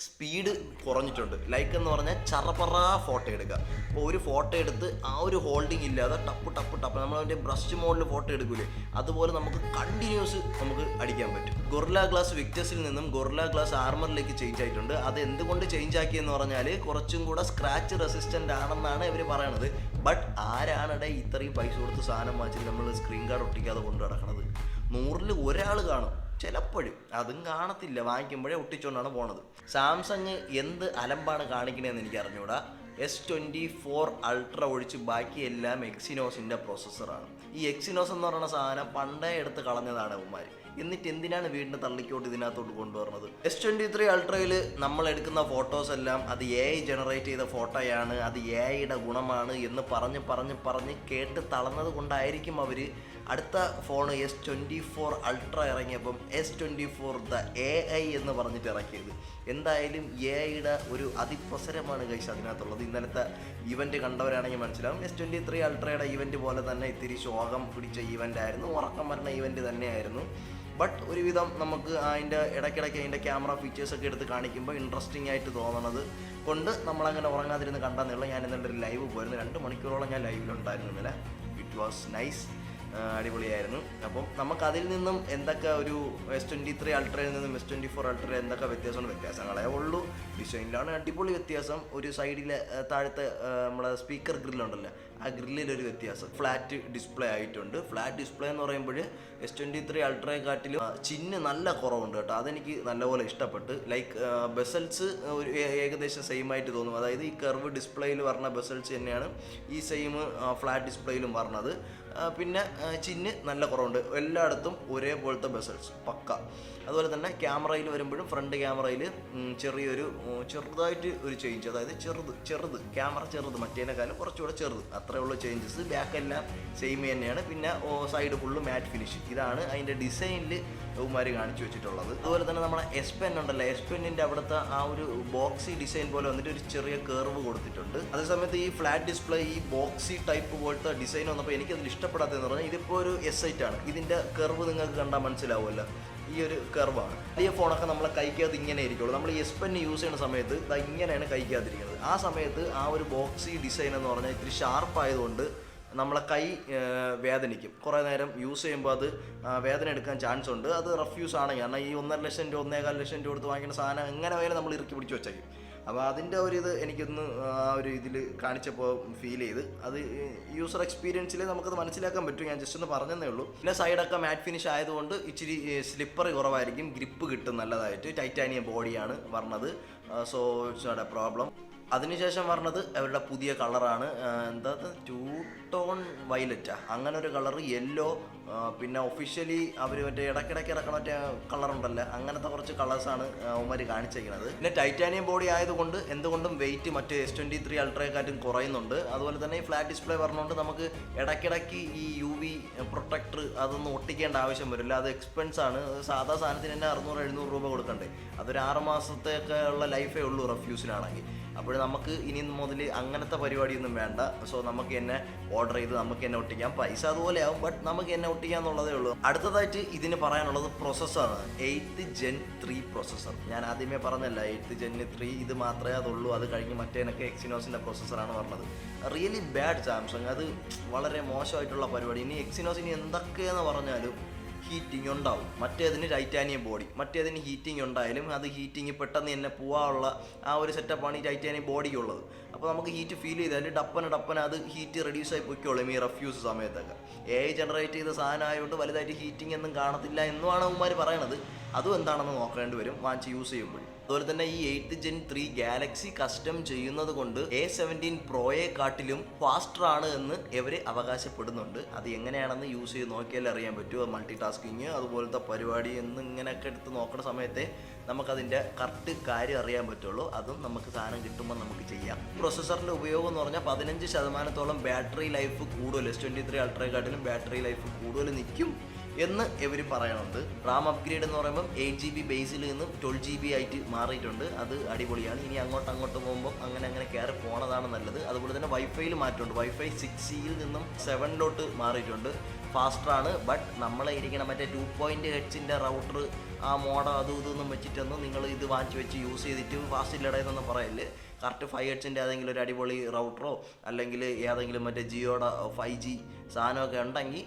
Speed കുറഞ്ഞിട്ടുണ്ട്. Like എന്ന് പറഞ്ഞാൽ ചറപറ ഫോട്ടോ എടുക്കുക. അപ്പോൾ ഒരു ഫോട്ടോ എടുത്ത് ആ ഒരു ഹോൾഡിംഗ് ഇല്ലാതെ ടപ്പ് ടപ്പ് ടപ്പ്. നമ്മൾ അതിന്റെ ബ്രഷ് മോഡിൽ ഫോട്ടോ എടുക്കൂലേ? അതുപോലെ നമുക്ക് കണ്ടിന്യൂസ് നമുക്ക് അടിക്കാൻ പറ്റും. ഗൊർല ഗ്ലാസ് വിക്ടസിൽ നിന്നും ഗൊർല ഗ്ലാസ് ആർമറിലേക്ക് ചേഞ്ച് ആയിട്ടുണ്ട്. അത് എന്തുകൊണ്ട് ചേഞ്ച് ആക്കിയെന്ന് പറഞ്ഞാൽ കുറച്ചും കൂടെ സ്ക്രാച്ച് റെസിസ്റ്റന്റ് ആണെന്നാണ് ഇവർ പറയണത്. ബട്ട് ആരാണടെ ഇത്രയും പൈസ കൊടുത്ത് സാധനം വാങ്ങിച്ചിട്ട് നമ്മൾ സ്ക്രീൻ കാർഡ് ഒട്ടിക്കാതെ കൊണ്ട് നടക്കണത്? നൂറിൽ ഒരാൾ കാണും. ചിലപ്പോഴും. അതും കാണത്തില്ല. വാങ്ങിക്കുമ്പോഴേ ഒട്ടിച്ചുകൊണ്ടാണ് പോണത്. സാംസങ് എന്ത് അലമ്പാണ് കാണിക്കണതെന്ന് എനിക്ക് അറിഞ്ഞൂടാ എസ് ട്വന്റി ഫോർ അൾട്ര ഒഴിച്ച് ബാക്കി എല്ലാം എക്സിനോസിന്റെ പ്രോസസ്സറാണ് ഈ എക്സിനോസ് എന്ന് പറയുന്ന സാധനം പണ്ടേ എടുത്ത് കളഞ്ഞതാണ് ഉമ്മാർ എന്നിട്ട് എന്തിനാണ് വീടിന്റെ തള്ളിക്കോട്ട് ഇതിനകത്തോട്ട് കൊണ്ടുവരുന്നത് എസ് ട്വന്റി ത്രീ അൾട്രയിൽ നമ്മൾ എടുക്കുന്ന ഫോട്ടോസ് എല്ലാം അത് എ ഐ ജനറേറ്റ് ചെയ്ത ഫോട്ടോയാണ് അത് എ ഐയുടെ ഗുണമാണ് എന്ന് പറഞ്ഞ് പറഞ്ഞ് പറഞ്ഞ് കേട്ട് തളർന്നത് കൊണ്ടായിരിക്കും അവർ അടുത്ത phone S twenty four ultra ഇറങ്ങിയപ്പം S twenty four the A I എന്ന് പറഞ്ഞിട്ട് ഇറക്കിയത്. എന്തായാലും എ ഐയുടെ ഒരു അതിപ്രസരമാണ് കഴിച്ച് അതിനകത്തുള്ളത്. ഇന്നലത്തെ ഇവന്റ് കണ്ടവരാണെങ്കിൽ മനസ്സിലാവും. എസ് ട്വന്റി ത്രീ അൾട്രയുടെ ഇവന്റ് പോലെ തന്നെ ഇത്തിരി ശോകം പിടിച്ച ഇവന്റ് ആയിരുന്നു. ഉറക്കം വരുന്ന ഇവന്റ് തന്നെയായിരുന്നു. ബട്ട് ഒരുവിധം നമുക്ക് അതിന്റെ ഇടയ്ക്കിടയ്ക്ക് അതിന്റെ ക്യാമറ ഫീച്ചേഴ്സൊക്കെ എടുത്ത് കാണിക്കുമ്പോൾ ഇൻട്രസ്റ്റിംഗ് ആയിട്ട് തോന്നണത് കൊണ്ട് നമ്മളങ്ങനെ ഉറങ്ങാതിരുന്ന് കണ്ടെന്നുള്ള ഞാൻ ഇന്നലെ ഒരു ലൈവ് പോയിരുന്നു. രണ്ട് മണിക്കൂറോളം ഞാൻ ലൈവിലുണ്ടായിരുന്നു ഇന്നലെ ഇറ്റ് വാസ് നൈസ് അടിപൊളിയായിരുന്നു. അപ്പം നമുക്ക് അതിൽ നിന്നും എന്തൊക്കെ ഒരു എസ് ട്വന്റി ത്രീ അൾട്രയിൽ നിന്നും എസ് ട്വന്റി ഫോർ അൾട്ര എന്തൊക്കെ വ്യത്യാസമാണ് വ്യത്യാസങ്ങളേ ഉള്ളൂ. ഡിസൈനിലാണ് അടിപൊളി വ്യത്യാസം. ഒരു സൈഡിലെ താഴത്തെ നമ്മളെ സ്പീക്കർ ഗ്രില്ലുണ്ടല്ലോ ആ ഗ്രില്ലിലൊരു വ്യത്യാസം. ഫ്ലാറ്റ് ഡിസ്പ്ലേ ആയിട്ടുണ്ട്. ഫ്ലാറ്റ് ഡിസ്പ്ലേ എന്ന് പറയുമ്പോൾ എസ് ട്വന്റി ത്രീ അൾട്രയെക്കാട്ടിലും കാട്ടിലും ചിഹ്ന് നല്ല കുറവുണ്ട് കേട്ടോ. അതെനിക്ക് നല്ലപോലെ ഇഷ്ടപ്പെട്ട്. ലൈക്ക് ബെസൽസ് ഒരു ഏകദേശം സെയിം ആയിട്ട് തോന്നും. അതായത് ഈ കർവ് ഡിസ്പ്ലേയിൽ പറഞ്ഞ ബെസൽസ് തന്നെയാണ് ഈ സെയിം ഫ്ലാറ്റ് ഡിസ്പ്ലേയിലും പറഞ്ഞത് പിന്നെ ചിഹ്ന നല്ല കുറവുണ്ട്. എല്ലായിടത്തും ഒരേപോലത്തെ ബെസൽസ് പക്ക. അതുപോലെ തന്നെ ക്യാമറയിൽ വരുമ്പോഴും ഫ്രണ്ട് ക്യാമറയിൽ ചെറിയൊരു ചെറുതായിട്ട് ഒരു ചേഞ്ച് അതായത് ചെറുത് ചെറുത് ക്യാമറ ചെറുത് മറ്റേനേക്കാളും കുറച്ചുകൂടെ ചെറുത്. അത്രേ ഉള്ളൂ ചേഞ്ചസ് ബാക്കെല്ലാം സെയിം തന്നെയാണ്. പിന്നെ സൈഡ് ഫുള്ള് മാറ്റ് ഫിനിഷ് ഇതാണ് അതിന്റെ ഡിസൈനിൽ ഉമാര് കാണിച്ചു വെച്ചിട്ടുള്ളത്. അതുപോലെ തന്നെ നമ്മുടെ എസ് പെൻ ഉണ്ടല്ലോ? എസ് പെന്നിന്റെ അവിടുത്തെ ആ ഒരു ബോക്സി ഡിസൈൻ പോലെ വന്നിട്ട് ഒരു ചെറിയ കേർവ് കൊടുത്തിട്ടുണ്ട്. അതേസമയത്ത് ഈ ഫ്ലാറ്റ് ഡിസ്പ്ലേ ഈ ബോക്സി ടൈപ്പ് പോലത്തെ ഡിസൈൻ വന്നപ്പോൾ എനിക്കതിൽ ഇഷ്ടപ്പെടാത്തതെന്ന് പറഞ്ഞാൽ ഇതിപ്പോൾ ഒരു എസ് ആണ്. ഇതിന്റെ കർവ് നിങ്ങൾക്ക് കണ്ടാൽ മനസ്സിലാവുമല്ലോ. ഈ ഒരു കർവാണ് വലിയ ഫോണൊക്കെ നമ്മളെ കൈക്കകത്ത് ഇങ്ങനെ ഇരിക്കുള്ളൂ നമ്മൾ എസ് പെൻ യൂസ് ചെയ്യുന്ന സമയത്ത് ഇത് ഇങ്ങനെയാണ് കൈക്കകത്തിരിക്കുന്നത്. ആ സമയത്ത് ആ ഒരു ബോക്സി ഡിസൈൻ എന്ന് പറഞ്ഞാൽ ഇത്തിരി ഷാർപ്പ് ആയതുകൊണ്ട് നമ്മളെ കൈ വേദനിക്കും. കുറേ നേരം യൂസ് ചെയ്യുമ്പോൾ അത് വേദന എടുക്കാൻ ചാൻസ് ഉണ്ട്. അത് റഫ്യൂസ് ആണെങ്കിൽ കാരണം ഈ ഒന്നര ലക്ഷം രൂപ ഒന്നേകാൽ ലക്ഷം രൂപ കൊടുത്ത് വാങ്ങിക്കുന്ന സാധനം എങ്ങനെ വേണേലും നമ്മൾ ഇറക്കി പിടിച്ച് വെച്ചേക്കും. അപ്പോൾ അതിന്റെ ഒരു ഇത് എനിക്കൊന്ന് ആ ഒരു ഇതിൽ കാണിച്ചപ്പോൾ ഫീൽ ചെയ്ത്. അത് യൂസർ എക്സ്പീരിയൻസിൽ നമുക്കത് മനസ്സിലാക്കാൻ പറ്റും. ഞാൻ ജസ്റ്റ് ഒന്ന് പറഞ്ഞതേ ഉള്ളൂ. പിന്നെ സൈഡൊക്കെ മാറ്റ് ഫിനിഷ് ആയതുകൊണ്ട് ഇച്ചിരി സ്ലിപ്പർ കുറവായിരിക്കും. ഗ്രിപ്പ് കിട്ടും നല്ലതായിട്ട്. ടൈറ്റാനിയം ബോഡിയാണ് പറഞ്ഞത് so it's not a problem അതിനുശേഷം പറഞ്ഞത് അവരുടെ പുതിയ കളറാണ്. എന്താ ടൂ ടോൺ വയലറ്റാ. അങ്ങനെ ഒരു കളർ യെല്ലോ പിന്നെ ഒഫീഷ്യലി അവർ മറ്റേ ഇടയ്ക്കിടയ്ക്ക് ഇറക്കണ മറ്റേ കളറുണ്ടല്ലോ. അങ്ങനത്തെ കുറച്ച് കളേഴ്സാണ് അവന്മാർ കാണിച്ചിരിക്കുന്നത് പിന്നെ ടൈറ്റാനിയം ബോഡി ആയതുകൊണ്ട് എന്തുകൊണ്ടും വെയിറ്റ് മറ്റേ എസ് ട്വന്റി ത്രീ അൾട്രയെക്കാട്ടും കുറയുന്നുണ്ട്. അതുപോലെ തന്നെ ഈ ഫ്ലാറ്റ് ഡിസ്പ്ലേ പറഞ്ഞുകൊണ്ട് നമുക്ക് ഇടയ്ക്കിടയ്ക്ക് ഈ യു വി പ്രൊട്ടക്ടർ അതൊന്നും ഒട്ടിക്കേണ്ട ആവശ്യം വരില്ല. അത് എക്സ്പെൻസ് ആണ് സാധാ സാധനത്തിന് തന്നെ അറുന്നൂറ് എഴുന്നൂറ് രൂപ കൊടുക്കണ്ടേ. അതൊരു ആറ് മാസത്തേക്കുള്ള ലൈഫേ ഉള്ളൂ റഫ്യൂസിലാണെങ്കിൽ അപ്പോൾ നമുക്ക് ഇനി മുതൽ അങ്ങനത്തെ പരിപാടിയൊന്നും വേണ്ട. സോ നമുക്ക് എന്നെ ഓർഡർ ചെയ്ത് നമുക്ക് എന്നെ ഒട്ടിക്കാം. പൈസ അതുപോലെ ആവും ബട്ട് നമുക്ക് എന്നെ ഒട്ടിക്കാം എന്നുള്ളതേ ഉള്ളൂ. അടുത്തതായിട്ട് ഇതിന് പറയാനുള്ളത് പ്രോസസ്സറാണ് എയ്ത്ത് ജെൻ ത്രീ പ്രൊസസ്സർ ഞാൻ ആദ്യമേ പറഞ്ഞല്ല എയ്ത്ത് ജെൻ ത്രീ ഇത് മാത്രമേ അതുള്ളൂ. അത് കഴിഞ്ഞ് മറ്റേനൊക്കെ എക്സിനോസിന്റെ പ്രൊസസ്സറാണ് പറഞ്ഞത്. Really bad Samsung. അത് വളരെ മോശമായിട്ടുള്ള പരിപാടി. ഇനി എക്സിനോസ് ഇനി എന്തൊക്കെയെന്ന് പറഞ്ഞാലും ഹീറ്റിംഗ് ഉണ്ടാവും. മറ്റേതിന് ടൈറ്റാനിയം ബോഡി മറ്റേതിന് ഹീറ്റിംഗ് ഉണ്ടായാലും അത് ഹീറ്റിംഗ് പെട്ടെന്ന് തന്നെ പോകാനുള്ള ആ ഒരു സെറ്റപ്പാണ് ഈ ടൈറ്റാനിയം ബോഡിക്കുള്ളത് അപ്പോൾ നമുക്ക് ഹീറ്റ് ഫീൽ ചെയ്താൽ ഡപ്പന ഡപ്പന അത് ഹീറ്റ് റെഡ്യൂസ് ആയി പൊയ്ക്കോളും ഈ റഫ്യൂസ് സമയത്തൊക്കെ. എ ഐ ജനറേറ്റ് ചെയ്ത സാധനം ആയതുകൊണ്ട് വലുതായിട്ട് ഹീറ്റിംഗ് ഒന്നും കാണത്തില്ല എന്നുമാണ് ഉമ്മാർ പറയണത്. അതും എന്താണെന്ന് നോക്കേണ്ടി വരും. വാങ്ങിച്ച് യൂസ് ചെയ്യുമ്പോൾ അതുപോലെ തന്നെ ഈ eight gen three galaxy custom ചെയ്യുന്നത് കൊണ്ട് എ സെവന്റീൻ പ്രോയെ കാട്ടിലും ഫാസ്റ്റർ ആണ് എന്ന് ഇവർ അവകാശപ്പെടുന്നുണ്ട്. അത് എങ്ങനെയാണെന്ന് യൂസ് ചെയ്ത് നോക്കിയാലേ അറിയാൻ പറ്റുമോ മൾട്ടി ടാസ്കിങ് അതുപോലത്തെ പരിപാടി എന്ന് ഇങ്ങനെയൊക്കെ എടുത്ത് നോക്കുന്ന സമയത്തെ നമുക്കതിന്റെ കറക്റ്റ് കാര്യം അറിയാൻ പറ്റുള്ളൂ. അതും നമുക്ക് സാധനം കിട്ടുമ്പോൾ നമുക്ക് ചെയ്യാം. പ്രൊസസ്സറിന്റെ ഉപയോഗം എന്ന് പറഞ്ഞാൽ പതിനഞ്ച് ശതമാനത്തോളം ബാറ്ററി ലൈഫ് കൂടുതൽ എസ് ട്വന്റി ത്രീ അൾട്രയെക്കാട്ടിലും ബാറ്ററി ലൈഫ് കൂടുതൽ നിൽക്കും. എന്ന് ഇവർ പറയണുണ്ട്. റാം അപ്ഗ്രേഡ് എന്ന് പറയുമ്പോൾ എയ്റ്റ് ജി ബി ബേസിൽ നിന്നും ട്വൽവ് ജി ബി ആയിട്ട് മാറിയിട്ടുണ്ട്. അത് അടിപൊളിയാണ്. ഇനി അങ്ങോട്ട് അങ്ങോട്ട് പോകുമ്പോൾ അങ്ങനെ അങ്ങനെ കയറി പോണതാണ് നല്ലത്. അതുപോലെ തന്നെ വൈഫൈയിൽ മാറ്റമുണ്ട്. വൈഫൈ സിക്സ് സിയിൽ നിന്നും സെവനിലോട്ട് മാറിയിട്ടുണ്ട്. ഫാസ്റ്ററാണ് ബട്ട് നമ്മളെ ഇരിക്കണ മറ്റേ ടു പോയിന്റ് ഹെഡ്സിന്റെ റൗട്ടർ ആ മോഡ അതും ഇതൊന്നും വെച്ചിട്ടൊന്നും നിങ്ങൾ ഇത് വാങ്ങിച്ച് വെച്ച് യൂസ് ചെയ്തിട്ട് ഫാസ്റ്റ് ഇല്ലടയെന്നൊന്നും പറയല്ലേ. കറക്റ്റ് ഫൈവ് ഹെഡ്സിന്റെ ഏതെങ്കിലും ഒരു അടിപൊളി റൗട്ടറോ അല്ലെങ്കിൽ ഏതെങ്കിലും മറ്റേ ജിയോയുടെ ഫൈവ് ജി സാധനമൊക്കെ ഉണ്ടെങ്കിൽ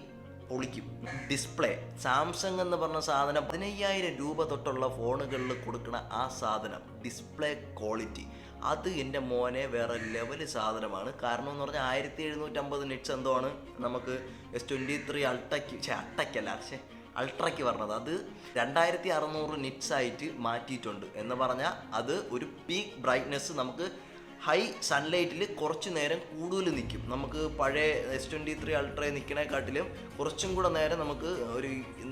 പൊളിക്കും. ഡിസ്പ്ലേ. സാംസങ് എന്ന് പറഞ്ഞ സാധനം പതിനയ്യായിരം രൂപ തൊട്ടുള്ള ഫോണുകളിൽ കൊടുക്കുന്ന ആ സാധനം ഡിസ്പ്ലേ ക്വാളിറ്റി. അത് എന്റെ മോനെ വേറെ ലെവൽ സാധനമാണ്. കാരണം എന്ന് പറഞ്ഞാൽ ആയിരത്തി എഴുന്നൂറ്റമ്പത് നിറ്റ്സ് എന്തോ ആണ് നമുക്ക് എസ് ട്വന്റി ത്രീ അൾട്ടയ്ക്ക് ഛേ അട്ടയ്ക്കല്ല പക്ഷേ അൾട്രയ്ക്ക് പറഞ്ഞത്. അത് രണ്ടായിരത്തി അറുന്നൂറ് നിറ്റ്സ് ആയിട്ട് മാറ്റിയിട്ടുണ്ട്. എന്ന് പറഞ്ഞാൽ അത് ഒരു പീക്ക് ബ്രൈറ്റ്നെസ് നമുക്ക് ഹൈ സൺലൈറ്റിൽ കുറച്ച് നേരം കൂടുതൽ നിൽക്കും നമുക്ക് പഴയ എസ് ട്വന്റി ത്രീ അൾട്രയെ നിൽക്കണേക്കാട്ടിലും കുറച്ചും കൂടെ നേരം നമുക്ക് ഒരു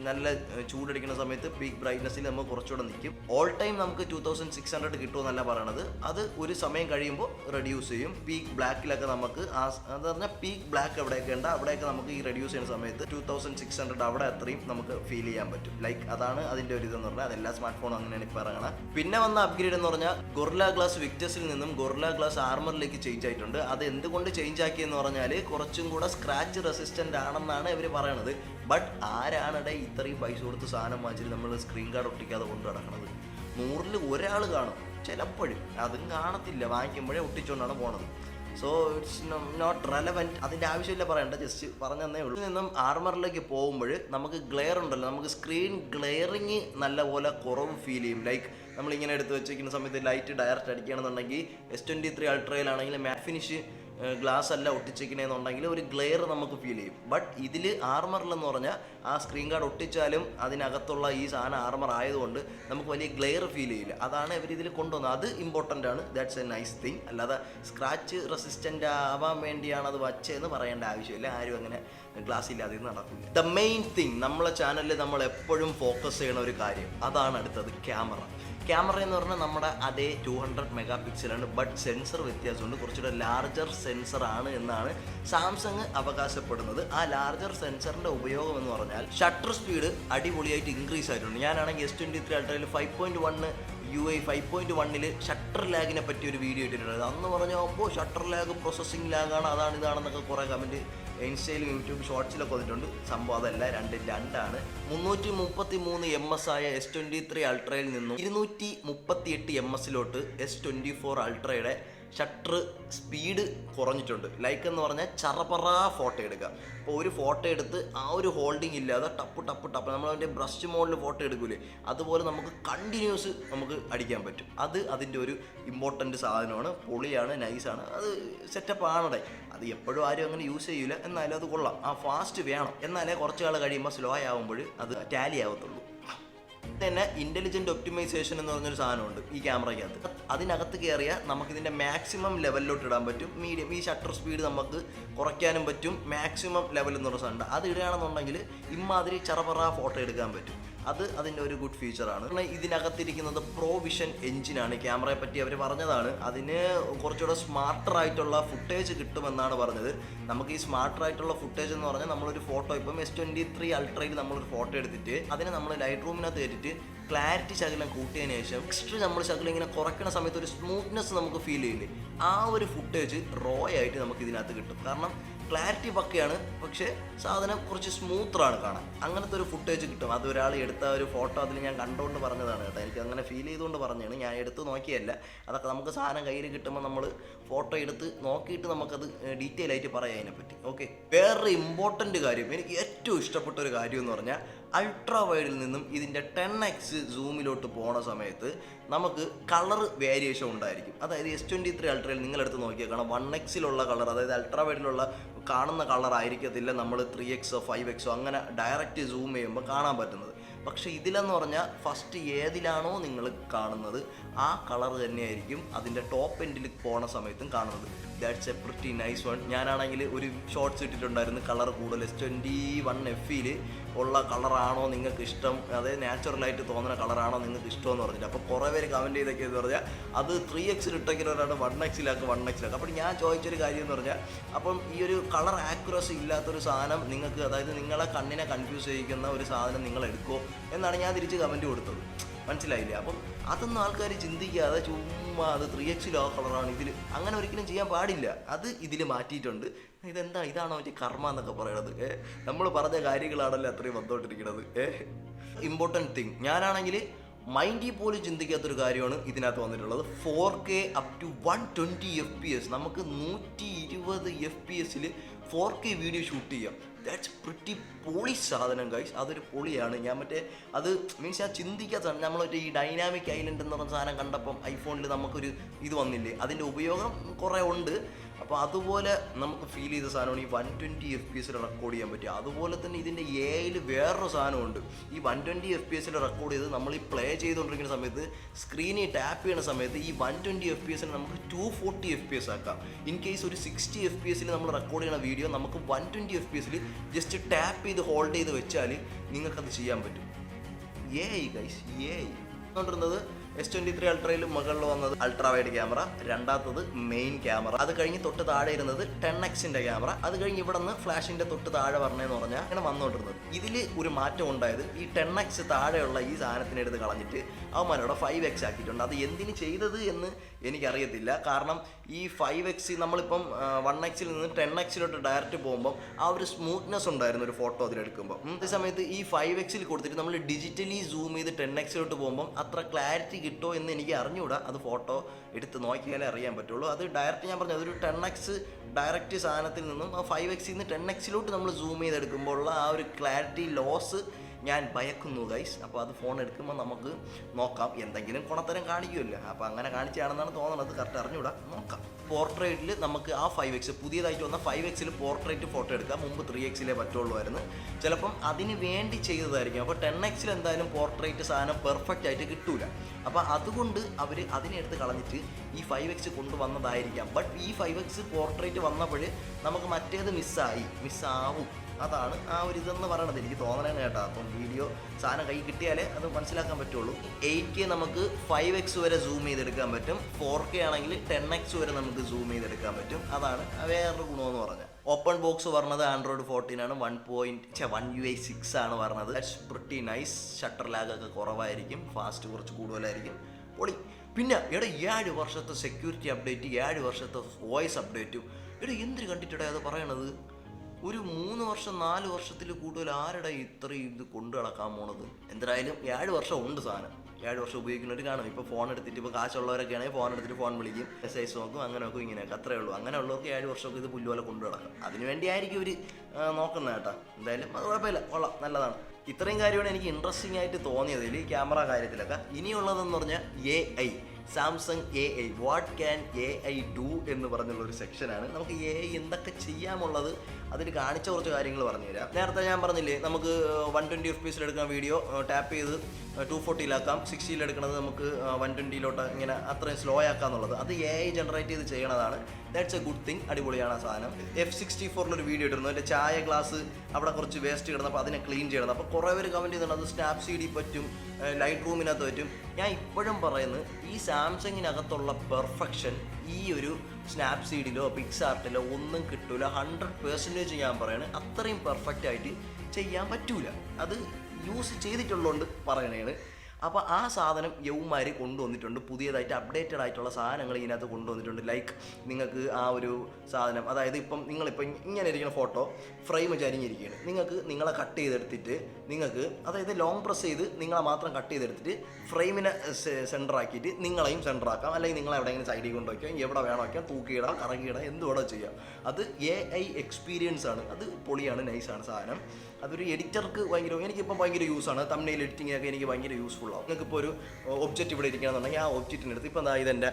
നല്ല ചൂടടിക്കുന്ന സമയത്ത് പീക്ക് ബ്രൈറ്റ്നസ്സിൽ നമുക്ക് കുറച്ചുകൂടെ നിൽക്കും ഓൾ ടൈം നമുക്ക് ടു തൗസൻഡ് സിക്സ് ഹൺഡ്രഡ് കിട്ടുമെന്നല്ല പറയണത്. അത് ഒരു സമയം കഴിയുമ്പോൾ റെഡ്യൂസ് ചെയ്യും. പീക്ക് ബ്ലാക്കിലൊക്കെ നമുക്ക് ആ എന്ന് പറഞ്ഞാൽ പീക്ക് ബ്ലാക്ക് എവിടെയൊക്കെ ഉണ്ട് അവിടെയൊക്കെ നമുക്ക് ഈ റെഡ്യൂസ് ചെയ്യുന്ന സമയത്ത് ടു തൗസൻഡ് സിക്സ് ഹൺഡ്രഡ് അവിടെ അത്രയും നമുക്ക് ഫീൽ ചെയ്യാൻ പറ്റും. ലൈക്ക് അതാണ് അതിന്റെ ഒരു ഇതെന്ന് പറഞ്ഞാൽ അതെല്ലാ സ്മാർട്ട് ഫോണും അങ്ങനെയാണ് ഇപ്പോൾ ഇറങ്ങണം പിന്നെ വന്ന അപ്ഗ്രേഡ് എന്ന് പറഞ്ഞാൽ ഗൊർല ഗ്ലാസ് വിക്ടസിൽ നിന്നും ഗൊറില ഗ്ലാസ് ആർമറിലേക്ക് ചേഞ്ച് ആയിട്ടുണ്ട്. അത് എന്തുകൊണ്ട് ചേഞ്ച് ആക്കിയെന്ന് പറഞ്ഞാൽ കുറച്ചും കൂടെ സ്ക്രാച്ച് റെസിസ്റ്റന്റ് ആണെന്നാണ് ഇവർ പറയണത്. ബട്ട് ആരാണിടെ ഇത്രയും പൈസ കൊടുത്ത് സാധനം വാങ്ങിച്ചിട്ട് നമ്മൾ സ്ക്രീൻ കാർഡ് ഒട്ടിക്കാതെ കൊണ്ടു നടക്കണത്? നൂറിൽ ഒരാൾ കാണും. ചിലപ്പോഴും. അതും കാണത്തില്ല. വാങ്ങിക്കുമ്പോഴേ ഒട്ടിച്ചുകൊണ്ടാണ് പോണത്. സോ ഇറ്റ്സ് നോട്ട് റെലവന്റ് അതിന്റെ ആവശ്യമില്ല പറയണ്ട. ജസ്റ്റ് പറഞ്ഞതന്നേ ഉള്ളൂ. നിന്നും ആർമറിലേക്ക് പോകുമ്പോൾ നമുക്ക് ഗ്ലെയർ ഉണ്ടല്ലോ. നമുക്ക് സ്ക്രീൻ ഗ്ലെയറിങ് നല്ലപോലെ കുറവ് ഫീൽ ചെയ്യും. ലൈക്ക് നമ്മളിങ്ങനെ എടുത്ത് വെച്ചിരിക്കുന്ന സമയത്ത് ലൈറ്റ് ഡയറക്റ്റ് അടിക്കുകയാണെന്നുണ്ടെങ്കിൽ എസ് ട്വന്റി ത്രീ അൾട്രയിലാണെങ്കിൽ മാറ്റ് ഫിനിഷ് ഗ്ലാസ് അല്ല ഒട്ടിച്ചിരിക്കണമെന്നുണ്ടെങ്കിൽ ഒരു ഗ്ലെയർ നമുക്ക് ഫീൽ ചെയ്യും. ബട്ട് ഇതിൽ ആർമറിലെന്ന് പറഞ്ഞാൽ ആ സ്ക്രീൻ ഗാർഡ് ഒട്ടിച്ചാലും അതിനകത്തുള്ള ഈ സാധനം ആർമർ ആയതുകൊണ്ട് നമുക്ക് വലിയ ഗ്ലെയർ ഫീൽ ചെയ്യില്ല. അതാണ് ഇവർ ഇതിൽ കൊണ്ടുവന്നത്. അത് ഇമ്പോർട്ടന്റ് ആണ്. ദാറ്റ്സ് എ നൈസ് തിങ് അല്ലാതെ സ്ക്രാച്ച് റെസിസ്റ്റന്റ് ആവാൻ വേണ്ടിയാണ് അത് വച്ചതെന്ന് പറയേണ്ട ആവശ്യമില്ല. ആരും അങ്ങനെ ഗ്ലാസ് ഇല്ലാതെ ഇത് നടക്കില്ല. ദ മെയിൻ തിങ് നമ്മളെ ചാനലിൽ നമ്മൾ എപ്പോഴും ഫോക്കസ് ചെയ്യണ ഒരു കാര്യം. അതാണ് അടുത്തത് ക്യാമറ ക്യാമറ എന്ന് പറഞ്ഞാൽ നമ്മുടെ അതേ ടു ഹൺഡ്രഡ് മെഗാ പിക്സലാണ് ബട്ട് സെൻസർ വ്യത്യാസമുണ്ട്. കുറച്ചുകൂടെ ലാർജർ സെൻസർ ആണ് എന്നാണ് സാംസങ് അവകാശപ്പെടുന്നത്. ആ ലാർജർ സെൻസറിന്റെ ഉപയോഗം എന്ന് പറഞ്ഞാൽ ഷട്ടർ സ്പീഡ് അടിപൊളിയായിട്ട് ഇൻക്രീസ് ആയിട്ടുണ്ട്. ഞാനാണെങ്കിൽ S twenty three അൾട്രയിൽ five point one U I five point വണ്ണിൽ ഷട്ടർ ലാഗിനെ പറ്റി ഒരു വീഡിയോ ഇട്ടിട്ടുണ്ട് അന്ന് പറഞ്ഞപ്പോൾ ഷട്ടർ ലാഗ് പ്രോസസ്സിംഗ് ലാഗാണ് അതാണ് ഇതാണെന്നൊക്കെ കുറേ കമന്റ് ഇൻസ്റ്റയിലും യൂട്യൂബ് ഷോർട്സിലൊക്കെ വന്നിട്ടുണ്ട്. സംഭവം അതല്ല രണ്ട് രണ്ടാണ്. മുന്നൂറ്റി മുപ്പത്തി മൂന്ന് എം എസ് ആയ എസ് ട്വന്റി ത്രീ അൾട്രയിൽ നിന്നും ഇരുന്നൂറ്റി മുപ്പത്തി എട്ട് എം എസിലോട്ട് എസ് ട്വന്റി ഫോർ അൾട്രയുടെ ഷട്ടർ സ്പീഡ് കുറഞ്ഞിട്ടുണ്ട്. ലൈക്ക് എന്ന് പറഞ്ഞാൽ ചറപറ ഫോട്ടോ എടുക്കുക. അപ്പോൾ ഒരു ഫോട്ടോ എടുത്ത് ആ ഒരു ഹോൾഡിംഗ് ഇല്ലാതെ ടപ്പ് ടപ്പ് ടപ്പ്. നമ്മൾ അതിന്റെ ബ്രഷ് മോഡിൽ ഫോട്ടോ എടുക്കൂലേ? അതുപോലെ നമുക്ക് കണ്ടിന്യൂസ് നമുക്ക് അടിക്കാൻ പറ്റും. അത് അതിന്റെ ഒരു ഇമ്പോർട്ടന്റ് സാധനമാണ്. പൊളിയാണ് നൈസാണ്. അത് സെറ്റപ്പ് ആണടെ അത് എപ്പോഴും ആരും അങ്ങനെ യൂസ് ചെയ്യില്ല എന്നാലും അത് കൊള്ളാം. ആ ഫാസ്റ്റ് വേണം. എന്നാലേ കുറച്ച് കാലം കഴിയുമ്പോൾ സ്ലോ ആവുമ്പോൾ അത് ടാലി ആവത്തുള്ളൂ. തന്നെ ഇന്റലിജന്റ് ഒപ്റ്റിമൈസേഷൻ എന്ന് പറഞ്ഞൊരു സാധനമുണ്ട് ഈ ക്യാമറയ്ക്കകത്ത്. അതിനകത്ത് കയറിയാൽ നമുക്കിതിന്റെ മാക്സിമം ലെവലിലോട്ട് ഇടാൻ പറ്റും. മീഡിയം ഈ ഷട്ടർ സ്പീഡ് നമുക്ക് കുറയ്ക്കാനും പറ്റും. മാക്സിമം ലെവൽ എന്ന് പറഞ്ഞ ഉണ്ട് അത് ഇടുകയാണെന്നുണ്ടെങ്കിൽ ഇമാതിരി ചറപറ ഫോട്ടോ എടുക്കാൻ പറ്റും. അത് അതിന്റെ ഒരു ഗുഡ് ഫീച്ചറാണ് ഇതിനകത്തിരിക്കുന്നത് പ്രോ വിഷൻ എഞ്ചിനാണ് ക്യാമറയെ പറ്റി അവർ പറഞ്ഞതാണ്. അതിന് കുറച്ചുകൂടെ സ്മാർട്ടർ ആയിട്ടുള്ള ഫുട്ടേജ് കിട്ടുമെന്നാണ് പറഞ്ഞത്. നമുക്ക് ഈ സ്മാർട്ടർ ആയിട്ടുള്ള ഫുട്ടേജ് എന്ന് പറഞ്ഞാൽ നമ്മളൊരു ഫോട്ടോ ഇപ്പം എസ് ട്വന്റി ത്രീ അൾട്രയിൽ നമ്മളൊരു ഫോട്ടോ എടുത്തിട്ട് അതിനെ നമ്മൾ ലൈറ്റ് റൂമിനകത്ത് കയറ്റിട്ട് ക്ലാരിറ്റി ശകലം കൂട്ടിയതിന് ശേഷം എക്സ്ട്രാ നമ്മൾ ശകലം ഇങ്ങനെ കുറയ്ക്കുന്ന സമയത്ത് ഒരു സ്മൂത്ത്നെസ് നമുക്ക് ഫീൽ ചെയ്യില്ലേ? ആ ഒരു ഫുട്ടേജ് റോ ആയിട്ട് നമുക്ക് ഇതിനകത്ത് കിട്ടും. കാരണം ക്ലാരിറ്റി പക്കയാണ്. പക്ഷേ സാധനം കുറച്ച് സ്മൂത്തറാണ് കാണാൻ. അങ്ങനത്തെ ഒരു ഫുട്ടേജ് കിട്ടും. അത് ഒരാൾ എടുത്ത ഒരു ഫോട്ടോ അതിൽ ഞാൻ കണ്ടുകൊണ്ട് പറഞ്ഞതാണ് കേട്ടോ. എനിക്ക് അങ്ങനെ ഫീൽ ചെയ്തുകൊണ്ട് പറഞ്ഞതാണ്. ഞാൻ എടുത്ത് നോക്കിയല്ല. അതൊക്കെ നമുക്ക് സാധനം കയ്യിൽ കിട്ടുമ്പോൾ നമ്മൾ ഫോട്ടോ എടുത്ത് നോക്കിയിട്ട് നമുക്കത് ഡീറ്റെയിൽ ആയിട്ട് പറയാം അതിനെപ്പറ്റി. ഓക്കെ. വേറൊരു ഇമ്പോർട്ടന്റ് കാര്യം. എനിക്ക് ഏറ്റവും ഇഷ്ടപ്പെട്ട ഒരു കാര്യം എന്ന് പറഞ്ഞാൽ അൾട്രാ വൈഡിൽ നിന്നും ഇതിന്റെ ടെൻ എക്സ് സൂമിലോട്ട് പോണ സമയത്ത് നമുക്ക് കളർ വേരിയേഷൻ ഉണ്ടായിരിക്കും. അതായത് എസ് ട്വന്റി ത്രീ അൾട്രയിൽ നിങ്ങളെടുത്ത് നോക്കിയാൽ കാണാം വൺ എക്സിലുള്ള കളർ അതായത് അൾട്രാ വൈഡിലുള്ള കാണുന്ന കളർ ആയിരിക്കത്തില്ല നമ്മൾ ത്രീ എക്സോ ഫൈവ് എക്സോ അങ്ങനെ ഡയറക്റ്റ് സൂം ചെയ്യുമ്പോൾ കാണാൻ പറ്റുന്നത്. പക്ഷേ ഇതിലെന്ന് പറഞ്ഞാൽ ഫസ്റ്റ് ഏതിലാണോ നിങ്ങൾ കാണുന്നത് ആ കളർ തന്നെയായിരിക്കും അതിന്റെ ടോപ്പ് എൻഡിൽ പോണ സമയത്തും കാണുന്നത്. That's a pretty nice one ഞാനാണെങ്കിൽ ഒരു ഷോർട്സ് ഇട്ടിട്ടുണ്ടായിരുന്നു കളർ കൂടുതൽ എസ് ട്വന്റി വൺ എഫിൽ ഉള്ള കളറാണോ നിങ്ങൾക്ക് ഇഷ്ടം അതായത് നാച്ചുറലായിട്ട് തോന്നുന്ന കളറാണോ നിങ്ങൾക്ക് ഇഷ്ടമെന്ന് പറഞ്ഞിട്ട്. അപ്പോൾ കുറേ പേര് കമന്റ് ചെയ്തൊക്കെ എന്ന് പറഞ്ഞാൽ അത് ത്രീ എക്സിൽ ഇട്ടെങ്കിലൊരാണ് വൺ എക്സിലാക്കുക വൺ എക്സിലാക്കുക അപ്പോൾ ഞാൻ ചോദിച്ചൊരു കാര്യം എന്ന് പറഞ്ഞാൽ അപ്പം ഈ ഒരു കളർ ആക്യുറസി ഇല്ലാത്തൊരു സാധനം നിങ്ങൾക്ക് അതായത് നിങ്ങളെ കണ്ണിനെ കൺഫ്യൂസ് ചെയ്യിക്കുന്ന ഒരു സാധനം നിങ്ങൾ എടുക്കുമോ എന്നാണ് ഞാൻ തിരിച്ച് കമന്റ് കൊടുത്തത്. മനസ്സിലായില്ലേ? അപ്പം അതൊന്നും ആൾക്കാർ ചിന്തിക്കാതെ ചുമ്മാ അത് ത്രീ എക്സിലോ കളറാണ് ഇതിൽ അങ്ങനെ ഒരിക്കലും ചെയ്യാൻ പാടില്ല. അത് ഇതിൽ മാറ്റിയിട്ടുണ്ട്. ഇതെന്താ? ഇതാണോ മറ്റേ കർമ്മ എന്നൊക്കെ പറയണത്. ഏഹ് നമ്മൾ പറഞ്ഞ കാര്യങ്ങളാണല്ലോ അത്രയും വന്നോണ്ടിരിക്കണത്. ഏഹ് ഇമ്പോർട്ടന്റ് തിങ് ഞാനാണെങ്കിൽ മൈൻഡിൽ പോലും ചിന്തിക്കാത്തൊരു കാര്യമാണ് ഇതിനകത്ത് വന്നിട്ടുള്ളത്. Four K up to one twenty F P S നമുക്ക് നൂറ്റി ഇരുപത് എഫ് പി എസിൽ ഫോർ കെ വീഡിയോ ഷൂട്ട് ചെയ്യാം. ദാറ്റ്സ് പ്രിറ്റി പൊളി സാധനം ഗൈസ് അതൊരു പൊളിയാണ്. ഞാൻ മറ്റേ അത് മീൻസ് ഞാൻ ചിന്തിക്കാത്തതാണ്. മറ്റേ ഈ ഡൈനാമിക് ഐലൻഡ് എന്ന് പറഞ്ഞ സാധനം കണ്ടപ്പം ഐഫോണിൽ നമുക്കൊരു ഇത് വന്നില്ലേ? അതിന്റെ ഉപയോഗം കുറേ ഉണ്ട്. അപ്പോൾ അതുപോലെ നമുക്ക് ഫീൽ ചെയ്ത സാധനമാണ് ഈ വൺ ട്വന്റി എഫ് പി എസിൽ റെക്കോർഡ് ചെയ്യാൻ പറ്റുക അതുപോലെ തന്നെ ഇതിന്റെ എയിൽ വേറൊരു സാധനമുണ്ട്. ഈ വൺ ട്വന്റി എഫ് പി എസിൽ റെക്കോർഡ് ചെയ്ത് നമ്മൾ ഈ പ്ലേ ചെയ്തുകൊണ്ടിരിക്കുന്ന സമയത്ത് സ്ക്രീനിൽ ടാപ്പ് ചെയ്യുന്ന സമയത്ത് ഈ വൺ ട്വന്റി എഫ് പി എസിന് നമുക്ക് two forty F P S ആക്കാം. ഇൻ കേസ് ഒരു സിക്സ്റ്റി എഫ് പി എസിൽ നമ്മൾ റെക്കോർഡ് ചെയ്യുന്ന വീഡിയോ നമുക്ക് വൺ ട്വന്റി എഫ് പി എസിൽ ജസ്റ്റ് ടാപ്പ് ചെയ്ത് ഹോൾഡ് ചെയ്ത് വെച്ചാൽ നിങ്ങൾക്കത് ചെയ്യാൻ പറ്റും. ഏ ഗൈസ് ഏ കൊണ്ടിരുന്നത് എസ് ട്വന്റി ത്രീ അൾട്രയിൽ മുകളിൽ വന്നത് അൾട്രാ വൈഡ് ക്യാമറ രണ്ടാമത്തത് മെയിൻ ക്യാമറ അത് കഴിഞ്ഞ് തൊട്ട് താഴെ ഇരുന്നത് ടെൻ എക്സിന്റെ ക്യാമറ അത് കഴിഞ്ഞ് ഇവിടെ നിന്ന് ഫ്ലാഷിന്റെ തൊട്ട് താഴെ പറഞ്ഞതെന്ന് പറഞ്ഞാൽ അങ്ങനെ വന്നുകൊണ്ടിരുന്നത് ഇതിൽ ഒരു മാറ്റം ഉണ്ടായത് ഈ ടെൻ എക്സ് താഴെയുള്ള ഈ സാധനത്തിനെടുത്ത് കളഞ്ഞിട്ട് അവന്മാരോടെ ഫൈവ് എക്സ് ആക്കിയിട്ടുണ്ട്. അത് എന്തിന് ചെയ്തത് എന്ന് എനിക്കറിയത്തില്ല. കാരണം ഈ ഫൈവ് എക്സ് നമ്മളിപ്പം വൺ എക്സിൽ നിന്ന് ടെൻ എക്സിലോട്ട് ഡയറക്റ്റ് പോകുമ്പോൾ ആ ഒരു സ്മൂത്ത്നെസ് ഉണ്ടായിരുന്നു ഒരു ഫോട്ടോ അതിലെടുക്കുമ്പോൾ അതേ സമയത്ത് ഈ ഫൈവ് എക്സിൽ കൊടുത്തിട്ട് നമ്മൾ ഡിജിറ്റലി സൂം ചെയ്ത് ടെൻ എക്സിലോട്ട് പോകുമ്പോൾ അത്ര ക്ലാരിറ്റി കിട്ടോ എന്ന് എനിക്ക് അറിഞ്ഞുകൂടാ അത് ഫോട്ടോ എടുത്ത് നോക്കിയാലേ അറിയാൻ പറ്റുള്ളൂ. അത് ഡയറക്റ്റ് ഞാൻ പറഞ്ഞു ഒരു ടെൻ എക്സ് ഡയറക്റ്റ് സാധനത്തിൽ നിന്നും ആ ഫൈവ് എക്സിൽ നിന്ന് ടെൻ എക്സിലോട്ട് നമ്മൾ സൂം ചെയ്തെടുക്കുമ്പോൾ ഉള്ള ആ ഒരു ക്ലാരിറ്റി ലോസ് ഞാൻ ഭയക്കുന്നു ഗൈസ് അപ്പോൾ അത് ഫോൺ എടുക്കുമ്പോൾ നമുക്ക് നോക്കാം. എന്തെങ്കിലും കുണത്തരം കാണിക്കുമല്ലോ അപ്പോൾ അങ്ങനെ കാണിച്ചാണെന്നാണ് തോന്നുന്നത് കറക്റ്റ് അറിഞ്ഞുകൂടാ നോക്കാം. പോർട്രേറ്റിൽ നമുക്ക് ആ ഫൈവ് എക്സ് പുതിയതായിട്ട് വന്ന ഫൈവ് എക്സിൽ പോർട്രേറ്റ് ഫോട്ടോ എടുക്കാം. മുമ്പ് ത്രീ എക്സിലേ പറ്റുള്ളൂമായിരുന്നു ചിലപ്പം അതിന് വേണ്ടി ചെയ്തതായിരിക്കും. അപ്പോൾ ടെൻ എക്സിൽ എന്തായാലും പോർട്രേറ്റ് സാധനം പെർഫെക്റ്റ് ആയിട്ട് കിട്ടൂല. അപ്പോൾ അതുകൊണ്ട് അവർ അതിനെടുത്ത് കളഞ്ഞിട്ട് ഈ ഫൈവ് എക്സ് കൊണ്ടുവന്നതായിരിക്കാം. ബട്ട് ഈ ഫൈവ് എക്സ് പോർട്രേറ്റ് വന്നപ്പോൾ നമുക്ക് മറ്റേത് മിസ്സായി മിസ്സാവും അതാണ് ആ ഒരു ഇതെന്ന് പറയണത് എനിക്ക് തോന്നണേന്ന് കേട്ടോ. അപ്പം വീഡിയോ സാധനം കൈ കിട്ടിയാലേ അത് മനസ്സിലാക്കാൻ പറ്റുള്ളൂ. എയ്റ്റ് കെ നമുക്ക് ഫൈവ് എക്സ് വരെ സൂം ചെയ്തെടുക്കാൻ പറ്റും. ഫോർ കെ ആണെങ്കിൽ ടെൻ എക്സ് വരെ നമുക്ക് സൂം ചെയ്തെടുക്കാൻ പറ്റും. അതാണ് വേറൊരു ഗുണമെന്ന് പറഞ്ഞാൽ ഓപ്പൺ ബോക്സ് പറഞ്ഞത് ആൻഡ്രോയിഡ് ഫോർട്ടീൻ ആണ്. One point one U I six ആണ് പറഞ്ഞത്. പ്രിട്ടി നൈസ് ഷട്ടർ ലാഗ് ഒക്കെ കുറവായിരിക്കും. ഫാസ്റ്റ് കുറച്ച് കൂടുതലായിരിക്കും. പൊളി. പിന്നെ എടാ ഏഴ് വർഷത്തെ സെക്യൂരിറ്റി അപ്ഡേറ്റ് ഏഴ് വർഷത്തെ വോയിസ് അപ്ഡേറ്റും എടാ എന്തിന് കണ്ടിട്ടാ അത് പറയണത്? ഒരു മൂന്ന് വർഷം നാല് വർഷത്തിൽ കൂടുതൽ ആരുടെ ഇത്രയും ഇത് കൊണ്ടു നടക്കാൻ പോണത്? എന്തായാലും ഏഴ് വർഷം ഉണ്ട് സാധനം. ഏഴ് വർഷം ഉപയോഗിക്കുന്നവർ കാണും. ഇപ്പോൾ ഫോൺ എടുത്തിട്ട് ഇപ്പോൾ കാശുള്ളവരൊക്കെ ആണെങ്കിൽ ഫോൺ എടുത്തിട്ട് ഫോൺ വിളിക്കും. മെസ്സേജ് നോക്കും. അങ്ങനെ നോക്കും ഇങ്ങനെയൊക്കെ. അത്രേ ഉള്ളൂ. അങ്ങനെ ഉള്ളവർക്ക് ഏഴ് വർഷമൊക്കെ ഇത് പുല്ലുപോലെ കൊണ്ടു നടക്കാം. അതിന് വേണ്ടിയായിരിക്കും ഇവർ നോക്കുന്നത് കേട്ടോ. എന്തായാലും അത് കുഴപ്പമില്ല. കൊള്ളാം. നല്ലതാണ്. ഇത്രയും കാര്യമാണ് എനിക്ക് ഇൻട്രസ്റ്റിംഗ് ആയിട്ട് തോന്നിയതിൽ ഈ ക്യാമറ കാര്യത്തിലൊക്കെ. ഇനിയുള്ളതെന്ന് പറഞ്ഞാൽ A I Samsung A I what can A I do എന്ന് പറഞ്ഞുള്ള ഒരു സെക്ഷനാണ് നമുക്ക് എ ഐ എന്തൊക്കെ ചെയ്യാമുള്ളത് അതിൽ കാണിച്ച കുറച്ച് കാര്യങ്ങൾ പറഞ്ഞുതരാം നേരത്തെ ഞാൻ പറഞ്ഞില്ലേ നമുക്ക് വൺ ട്വന്റി എഫ് പിസിൽ എടുക്കുന്ന വീഡിയോ ടാപ്പ് ചെയ്ത് ടു ഫോർട്ടിയിലാക്കാം സിക്സ്റ്റിയിൽ എടുക്കുന്നത് നമുക്ക് വൺ ട്വന്റിയിലോട്ട് ഇങ്ങനെ അത്രയും സ്ലോ ആക്കാം എന്നുള്ളത്. അത് എ ഐ ജനറേറ്റ് ചെയ്ത് ചെയ്യണതാണ്. ദാറ്റ്സ് എ ഗുഡ് തിങ് അടിപൊളിയാണ് ആ സാധനം. എഫ് സിക്സ്റ്റി ഫോറിലൊരു വീഡിയോ ഇട്ടിരുന്നു. എന്റെ ചായ ഗ്ലാസ് അവിടെ കുറച്ച് വേസ്റ്റ് കിടന്നപ്പോൾ അതിനെ ക്ലീൻ ചെയ്യണം. അപ്പോൾ കുറേ പേര് കമന്റ് ചെയ്യുന്നുണ്ട് അത് സ്നാപ് സീഡിൽ പറ്റും ലൈറ്റ് റൂമിനകത്ത് പറ്റും. ഞാൻ ഇപ്പോഴും പറയുന്നത് ഈ സാംസങ്ങിനകത്തുള്ള പെർഫെക്ഷൻ ഈ ഒരു സ്നാപ് പിക്സാർട്ടിലോ ഒന്നും കിട്ടൂല. ഹൺഡ്രഡ് പെർസെന്റേജ് ഞാൻ പറയണേ. അത്രയും പെർഫെക്റ്റ് ആയിട്ട് ചെയ്യാൻ പറ്റൂല. അത് യൂസ് ചെയ്തിട്ടുള്ളതുകൊണ്ട് പറയണേണ്. അപ്പോൾ ആ സാധനം യൗമാർ കൊണ്ടുവന്നിട്ടുണ്ട്. പുതിയതായിട്ട് അപ്ഡേറ്റഡ് ആയിട്ടുള്ള സാധനങ്ങൾ ഇതിനകത്ത് കൊണ്ടുവന്നിട്ടുണ്ട്. ലൈക്ക് നിങ്ങൾക്ക് ആ ഒരു സാധനം അതായത് ഇപ്പം നിങ്ങളിപ്പം ഇങ്ങനെ ഇരിക്കുന്ന ഫോട്ടോ ഫ്രെയിം ചരിഞ്ഞിരിക്കുകയാണ്. നിങ്ങൾക്ക് നിങ്ങളെ കട്ട് ചെയ്തെടുത്തിട്ട് നിങ്ങൾക്ക് അതായത് ലോങ് പ്രസ് ചെയ്ത് നിങ്ങളെ മാത്രം കട്ട് ചെയ്തെടുത്തിട്ട് ഫ്രെയിമിനെ സെന്റർ ആക്കിയിട്ട് നിങ്ങളെയും സെന്റർ ആക്കാം. അല്ലെങ്കിൽ നിങ്ങളെ എവിടെയെങ്കിലും സൈഡിൽ കൊണ്ടുവയ്ക്കാം എവിടെ വേണോ വയ്ക്കാം തൂക്കിയിടാം കറങ്ങിയിടാം എന്ത് വേണോ ചെയ്യാം. അത് എ ഐ എക്സ്പീരിയൻസ് ആണ്. അത് പൊളിയാണ് നൈസാണ് സാധനം. അതൊരു എഡിറ്റർക്ക് ഭയങ്കര എനിക്കിപ്പോൾ ഭയങ്കര യൂസാണ് തമിഴിൽ എഡിറ്റിംഗ് ഒക്കെ എനിക്ക് ഭയങ്കര യൂസ്ഫുൾ ആവും നിങ്ങൾക്ക് ഇപ്പോൾ ഒരു ഒബ്ജക്റ്റ് ഇവിടെ ഇരിക്കണമെന്നുണ്ടെങ്കിൽ ആ ഒബ്ജക്റ്റിന്റെ അടുത്ത് ഇപ്പോൾ എന്താ ഇതെന്റെ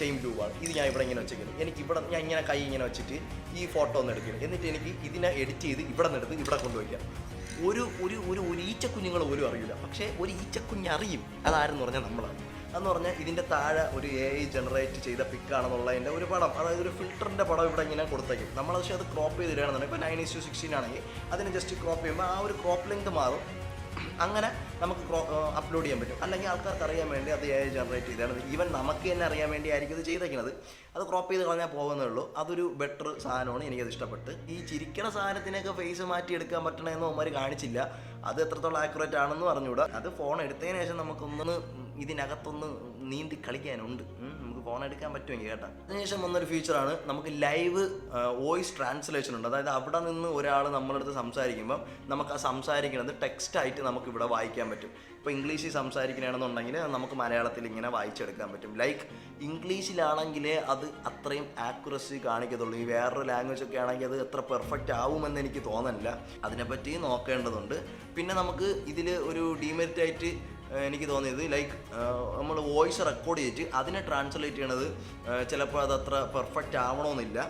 ചെയിൻ ട്യൂബാണ് ഇത് ഞാൻ ഇവിടെ ഇങ്ങനെ വെച്ചേക്കുന്നത് എനിക്ക് ഇവിടെ ഞാൻ ഇങ്ങനെ കൈ ഇങ്ങനെ വെച്ചിട്ട് ഈ ഫോട്ടോ ഒന്ന് എടുക്കുന്നു എന്നിട്ട് എനിക്ക് ഇതിനെ എഡിറ്റ് ചെയ്ത് ഇവിടെ നിന്ന് എടുത്ത് ഇവിടെ കൊണ്ടുവയ്ക്കാം ഒരു ഒരു ഒരു ഒരു ഈച്ചക്കുഞ്ഞുങ്ങൾ പോലും അറിയില്ല. പക്ഷേ ഒരു ഈച്ചക്കുഞ്ഞ് അറിയും. അതാരെന്ന് പറഞ്ഞാൽ നമ്മളാണ്. എന്ന് പറഞ്ഞാൽ ഇതിന്റെ താഴെ ഒരു എ ഐ ജനറേറ്റ് ചെയ്ത പിക്കാണെന്നുള്ളതിന്റെ ഒരു പടം. അതായത് ഒരു ഫിൽറ്ററിന്റെ പടം ഇവിടെ ഇങ്ങനെ കൊടുത്തേക്കും. നമ്മൾ പക്ഷേ അത് ക്രോപ്പ് ചെയ്ത് തരികയാണെന്നുണ്ടെങ്കിൽ ഇപ്പോൾ നയൻ ഇസ്റ്റു സിക്സ്റ്റീൻ ആണെങ്കിൽ അതിന് ജസ്റ്റ് ക്രോപ്പ് ചെയ്യുമ്പോൾ ആ ഒരു ക്രോപ്പ് ലെങ്ത് മാറും. അങ്ങനെ നമുക്ക് അപ്ലോഡ് ചെയ്യാൻ പറ്റും. അല്ലെങ്കിൽ ആൾക്കാർക്ക് അറിയാൻ വേണ്ടി അത് എ ജനറേറ്റ് ചെയ്താണ്. ഈവൻ നമുക്ക് തന്നെ അറിയാൻ വേണ്ടി ആയിരിക്കും ഇത് ചെയ്തേക്കുന്നത് അത് ക്രോപ്പ് ചെയ്ത് കളഞ്ഞാൽ പോകുന്നേ ഉള്ളൂ. അതൊരു ബെറ്റർ സാധനമാണ് എനിക്കത് ഇഷ്ടപ്പെട്ട്. ഈ ചിരിക്കണ സാധനത്തിനൊക്കെ ഫേസ് മാറ്റി എടുക്കാൻ പറ്റണമെന്ന് അവന്മാർ കാണിച്ചില്ല. അത് എത്രത്തോളം ആക്യുറേറ്റ് ആണെന്ന് പറഞ്ഞുകൂടാ അത് ഫോൺ എടുത്തതിന് ശേഷം നമുക്കൊന്ന് ഇതിനകത്തൊന്ന് നീന്തി കളിക്കാനുണ്ട്. ഫോൺ എടുക്കാൻ പറ്റുമെങ്കിൽ കേട്ടോ. അതിനുശേഷം വന്നൊരു ഫീച്ചറാണ് നമുക്ക് ലൈവ് വോയിസ് ട്രാൻസ്ലേഷൻ ഉണ്ട്. അതായത് അവിടെ നിന്ന് ഒരാൾ നമ്മളടുത്ത് സംസാരിക്കുമ്പം നമുക്ക് ആ സംസാരിക്കുന്നത് ടെക്സ്റ്റ് ആയിട്ട് നമുക്ക് ഇവിടെ വായിക്കാൻ പറ്റും. ഇപ്പോൾ ഇംഗ്ലീഷിൽ സംസാരിക്കണമെന്നുണ്ടെങ്കിൽ നമുക്ക് മലയാളത്തിൽ ഇങ്ങനെ വായിച്ചെടുക്കാൻ പറ്റും. ലൈക്ക് ഇംഗ്ലീഷിലാണെങ്കിൽ അത് അത്രയും ആക്യുറസി കാണിക്കത്തുള്ളൂ. ഈ വേറൊരു ലാംഗ്വേജ് ഒക്കെ ആണെങ്കിൽ അത് എത്ര പെർഫെക്റ്റ് ആവുമെന്ന് എനിക്ക് തോന്നുന്നില്ല. അതിനെപ്പറ്റി നോക്കേണ്ടതുണ്ട്. പിന്നെ നമുക്ക് ഇതിൽ ഒരു ഡിമെറിറ്റ് ആയിട്ട് ഏഹ് എനിക്ക് തോന്നിയത് ലൈക്ക് നമ്മൾ വോയിസ് റെക്കോർഡ് ചെയ്തിട്ട് അതിനെ ട്രാൻസ്ലേറ്റ് ചെയ്യണത് ചിലപ്പോൾ അത് അത്ര പെർഫെക്റ്റ് ആവണമെന്നില്ല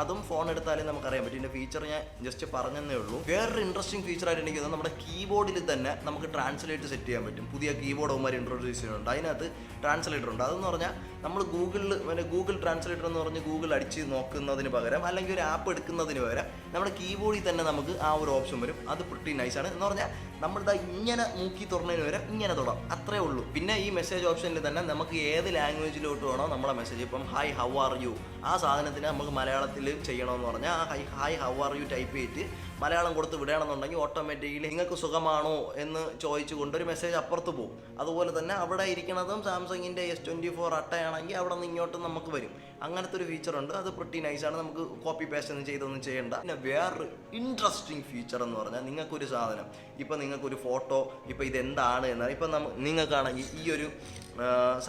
അതും ഫോൺ എടുത്താലേ നമുക്കറിയാൻ പറ്റും. ഇതിന്റെ ഫീച്ചർ ഞാൻ ജസ്റ്റ് പറഞ്ഞതേ ഉള്ളൂ. വേറൊരു ഇൻട്രസ്റ്റിംഗ് ഫീച്ചർ ആയിട്ട് എനിക്ക് തോന്നുന്നത് നമ്മുടെ കീബോർഡിൽ തന്നെ നമുക്ക് ട്രാൻസ്ലേറ്റ് സെറ്റ് ചെയ്യാൻ പറ്റും. പുതിയ കീബോർഡ് അവന്മാർ ഇൻട്രൊഡ്യൂസ് ചെയ്യുന്നുണ്ട്. അതിനകത്ത് ട്രാൻസ്ലേറ്റർ ഉണ്ട്. അതെന്ന് പറഞ്ഞാൽ നമ്മൾ ഗൂഗിളിൽ പിന്നെ ഗൂഗിൾ ട്രാൻസ്ലേറ്റർ എന്ന് പറഞ്ഞ് ഗൂഗിൾ അടിച്ച് നോക്കുന്നതിന് പകരം അല്ലെങ്കിൽ ഒരു ആപ്പ് എടുക്കുന്നതിന് പകരം നമ്മുടെ കീബോർഡിൽ തന്നെ നമുക്ക് ആ ഒരു ഓപ്ഷൻ വരും. അത് പ്രിട്ടി നൈസാണ് എന്ന് പറഞ്ഞാൽ നമ്മളിതാ ഇങ്ങനെ മൂക്കി തുറന്നതിന് വരെ ഇങ്ങനെ തൊടാം. അത്രേ ഉള്ളൂ. പിന്നെ ഈ മെസ്സേജ് ഓപ്ഷനിൽ തന്നെ നമുക്ക് ഏത് ലാംഗ്വേജിലോട്ട് വേണോ നമ്മളെ മെസ്സേജ് ഇപ്പം ഹൈ ഹൗ ആർ യു ആ സാധനത്തിന് നമുക്ക് മലയാളത്തിൽ ചെയ്യണമെന്ന് പറഞ്ഞാൽ ആ hi hi how are you type ചെയ്തിട്ട് മലയാളം കൊടുത്ത് വിടണമെന്നുണ്ടെങ്കിൽ ഓട്ടോമാറ്റിക്കലി നിങ്ങൾക്ക് സുഖമാണോ എന്ന് ചോദിച്ചുകൊണ്ട് ഒരു മെസ്സേജ് അപ്പുറത്ത് പോകും. അതുപോലെ തന്നെ അവിടെ ഇരിക്കുന്നതും സാംസങ്ങിന്റെ എസ് ട്വന്റി ഫോർ അട്ടയാണെങ്കിൽ അവിടെ നിന്ന് ഇങ്ങോട്ട് നമുക്ക് വരും. അങ്ങനത്തെ ഒരു ഫീച്ചർ ഉണ്ട്. അത് പ്രിട്ടി നൈസാണ് നമുക്ക് കോപ്പി പേസ്റ്റ് ഒന്നും ചെയ്തൊന്നും ചെയ്യേണ്ട. പിന്നെ വേറൊരു ഇൻട്രസ്റ്റിംഗ് ഫീച്ചർ എന്ന് പറഞ്ഞാൽ നിങ്ങൾക്കൊരു സാധനം. ഇപ്പം നിങ്ങൾക്കൊരു ഫോട്ടോ ഇപ്പം ഇതെന്താണ് എന്നാൽ ഇപ്പം നമ്മ നിങ്ങൾക്കാണെങ്കിൽ ഈ ഒരു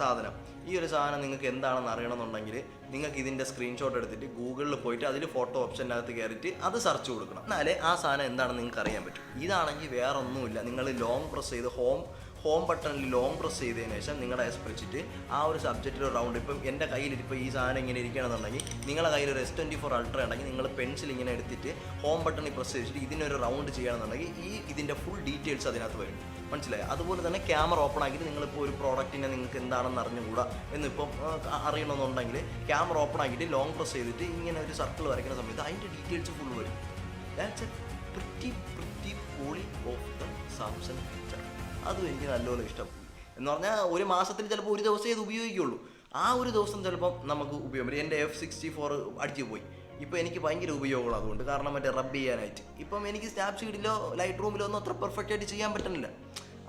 സാധനം. ഈ ഒരു സാധനം നിങ്ങൾക്ക് എന്താണെന്ന് അറിയണമെന്നുണ്ടെങ്കിൽ നിങ്ങൾക്ക് ഇതിന്റെ സ്ക്രീൻഷോട്ട് എടുത്തിട്ട് ഗൂഗിളിൽ പോയിട്ട് അതിൽ ഫോട്ടോ ഓപ്ഷനകത്ത് കയറിയിട്ട് അത് സെർച്ച് കൊടുക്കണം. എന്നാലേ ആ സാധനം എന്താണെന്ന് നിങ്ങൾക്ക് അറിയാൻ പറ്റും. ഇതാണെങ്കിൽ വേറെ ഒന്നുമില്ല നിങ്ങൾ ലോങ് പ്രസ് ചെയ്ത് ഹോം ഹോം ബട്ടണിൽ ലോങ് പ്രസ് ചെയ്തതിന് ശേഷം നിങ്ങളുടെ എസ് വെച്ചിട്ട് ആ ഒരു സബ്ജക്റ്റിൽ റൗണ്ട് ഇപ്പം എന്റെ കയ്യിൽ ഇപ്പോൾ ഈ സാധനം ഇങ്ങനെ ഇരിക്കുകയാണെന്നുണ്ടെങ്കിൽ നിങ്ങളുടെ കയ്യിൽ ഒരു എസ് ട്വന്റി ഫോർ അൾട്ര ഉണ്ടെങ്കിൽ നിങ്ങൾ പെൻസിൽ ഇങ്ങനെ എടുത്തിട്ട് ഹോം ബട്ടണിൽ പ്രസ് ചെയ്തിട്ട് ഇതിനൊരു റൗണ്ട് ചെയ്യണമെന്നുണ്ടെങ്കിൽ ഈ ഇതിന്റെ ഫുൾ ഡീറ്റെയിൽസ് അതിനകത്ത് വരും. മനസ്സിലായി? അതുപോലെ തന്നെ ക്യാമറ ഓപ്പൺ ആക്കിയിട്ട് നിങ്ങളിപ്പോൾ ഒരു പ്രോഡക്റ്റിനെ നിങ്ങൾക്ക് എന്താണെന്ന് അറിഞ്ഞുകൂടാ എന്നിപ്പം അറിയണമെന്നുണ്ടെങ്കിൽ ക്യാമറ ഓപ്പൺ ആക്കിയിട്ട് ലോങ് പ്രസ് ചെയ്തിട്ട് ഇങ്ങനെ ഒരു സർക്കിൾ വരയ്ക്കുന്ന സമയത്ത് അതിന്റെ ഡീറ്റെയിൽസ് ഫുൾ വരും. ദാറ്റ്സ് എ പ്രിറ്റി പ്രിറ്റി പോളി ഓഫ് ദ സാംസങ് അതും എനിക്ക് നല്ലപോലെ ഇഷ്ടപ്പെട്ടു എന്ന് പറഞ്ഞാൽ ഒരു മാസത്തിൽ ചിലപ്പോൾ ഒരു ദിവസമേ ഇത് ഉപയോഗിക്കുള്ളൂ. ആ ഒരു ദിവസം ചിലപ്പം നമുക്ക് ഉപയോഗം എന്റെ എഫ് സിക്സ്റ്റി ഫോർ അടിച്ചു പോയി. ഇപ്പോൾ എനിക്ക് ഭയങ്കര ഉപയോഗമുള്ള അതുകൊണ്ട് കാരണം മറ്റേ റബ്ബ് ചെയ്യാനായിട്ട്. ഇപ്പം എനിക്ക് സ്നാപ്ഷീറ്റിലോ ലൈറ്റ് റൂമിലോ ഒന്നും അത്ര പെർഫെക്റ്റ് ആയിട്ട് ചെയ്യാൻ പറ്റുന്നില്ല.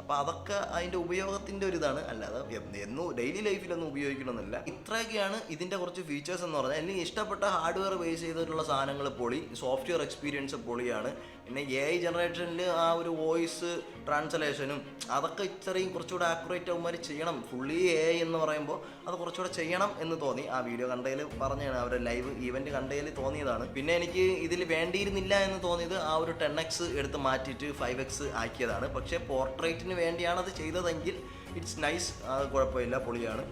അപ്പോൾ അതൊക്കെ അതിന്റെ ഉപയോഗത്തിന്റെ ഒരു ഇതാണ്. അല്ലാതെ എന്നും ഡെയിലി ലൈഫിലൊന്നും ഉപയോഗിക്കണമെന്നില്ല. ഇത്രയൊക്കെയാണ് ഇതിന്റെ കുറച്ച് ഫീച്ചേഴ്സ് എന്ന് പറഞ്ഞാൽ എനിക്ക് ഇഷ്ടപ്പെട്ട ഹാർഡ്വെയർ ബേസ് ചെയ്തിട്ടുള്ള സാധനങ്ങൾ പൊളി. സോഫ്റ്റ്വെയർ എക്സ്പീരിയൻസ് പൊളിയാണ്. പിന്നെ എ ഐ ജനറേഷനിൽ ആ ഒരു വോയിസ് ട്രാൻസ്ലേഷനും അതൊക്കെ ഇത്രയും കുറച്ചുകൂടെ ആക്യുറേറ്റ് അവന്മാർ ചെയ്യണം. ഫുള്ളി എ ഐ എന്ന് പറയുമ്പോൾ അത് കുറച്ചുകൂടെ ചെയ്യണം എന്ന് തോന്നി. ആ വീഡിയോ കണ്ടതിൽ പറഞ്ഞാണ് അവരുടെ ലൈവ് ഈവന്റ് കണ്ടതിൽ തോന്നിയതാണ്. പിന്നെ എനിക്ക് ഇതിൽ വേണ്ടിയിരുന്നില്ല എന്ന് തോന്നിയത് ആ ഒരു ടെൻ എക്സ് എടുത്ത് മാറ്റിയിട്ട് ഫൈവ് എക്സ് ആക്കിയതാണ്. പക്ഷേ പോർട്രേറ്റിന് വേണ്ടിയാണ് അത് ചെയ്തതെങ്കിൽ ഇറ്റ്സ് നൈസ് അത് കുഴപ്പമില്ല പൊളിയാണ്.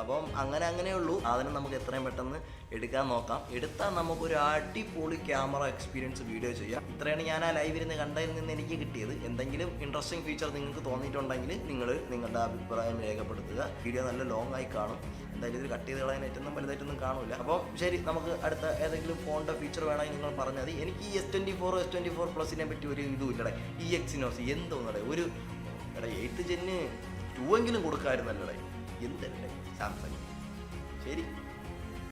അപ്പം അങ്ങനെ അങ്ങനെയുള്ളൂ അതിന് നമുക്ക് എത്രയും പെട്ടെന്ന് എടുക്കാൻ നോക്കാം. എടുത്താൽ നമുക്കൊരു അടിപൊളി ക്യാമറ എക്സ്പീരിയൻസ് വീഡിയോ ചെയ്യാം. ഇത്രയാണ് ഞാൻ ആ ലൈവിൽ നിന്ന് കണ്ടതിൽ നിന്ന് എനിക്ക് കിട്ടിയത്. എന്തെങ്കിലും ഇൻട്രസ്റ്റിംഗ് ഫീച്ചർ നിങ്ങൾക്ക് തോന്നിയിട്ടുണ്ടെങ്കിൽ നിങ്ങൾ നിങ്ങളുടെ അഭിപ്രായം രേഖപ്പെടുത്തുക. വീഡിയോ നല്ല ലോങ് ആയി കാണും. എന്തായാലും ഇത് കട്ട് ചെയ്ത് കളയാൻ ഏറ്റവും വലുതായിട്ടൊന്നും കാണില്ല അപ്പോൾ ശരി നമുക്ക് അടുത്ത ഏതെങ്കിലും ഫോണിന്റെ ഫീച്ചർ വേണമെങ്കിൽ നിങ്ങൾ പറഞ്ഞാൽ മതി. എനിക്ക് ഈ S twenty four S twenty four പ്ലസിനെ പറ്റി ഒരു ഇതും ഇല്ലടേ. ഈ എക്സിനോസ് എന്തോന്നടേ. ഒരു എടാ എയ്ത്ത് ജെന്ന് ടൂ എങ്കിലും കൊടുക്കാമായിരുന്നല്ലേ എന്തല്ലേ? സാംസങ് ശരി.